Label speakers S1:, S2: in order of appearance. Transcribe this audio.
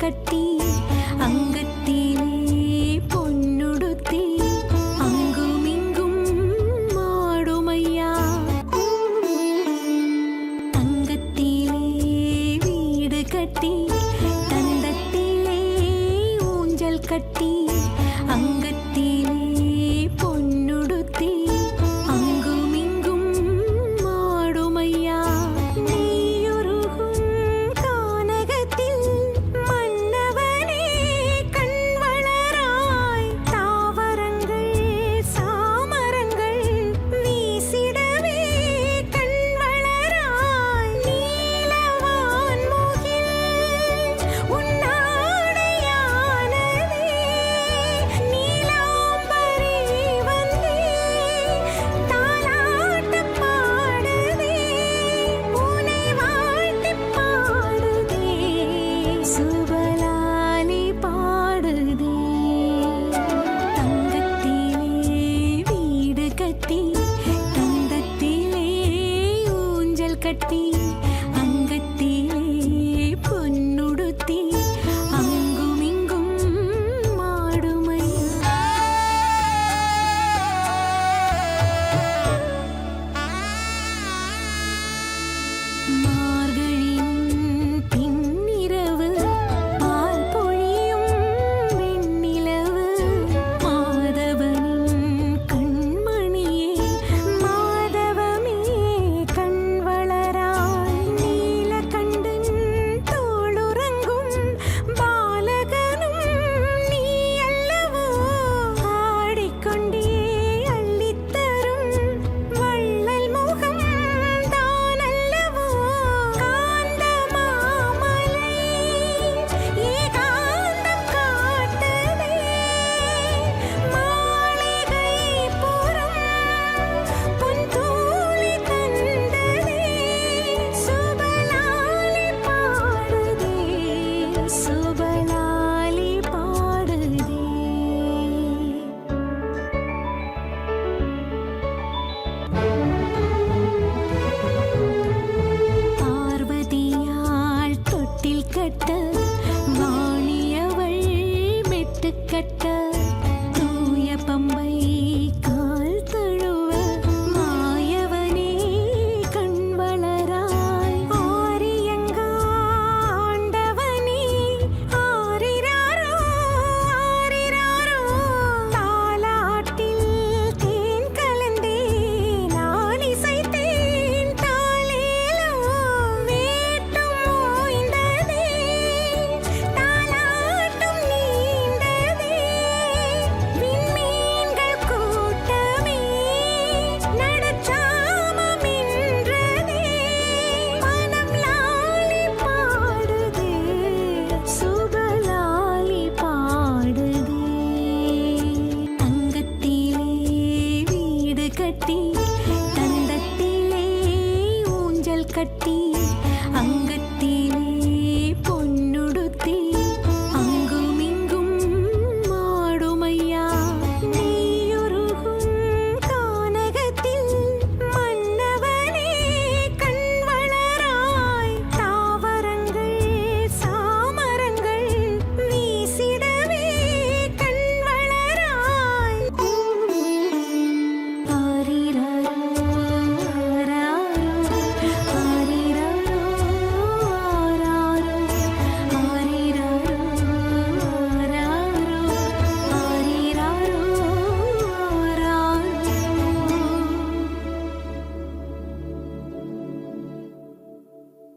S1: കെട്ടി അങ്കത്തിലേ പൊന്നുടുത്തി അങ്കുമിങ്കും മാടുമയ്യാ തങ്കത്തിലേ വീട് കെട്ടി തന്തത്തിലേ ഊഞ്ചൽ കെട്ടി கட்டி கட்ட கட்டி தந்தத்திலே ஊஞ்சல் கட்டி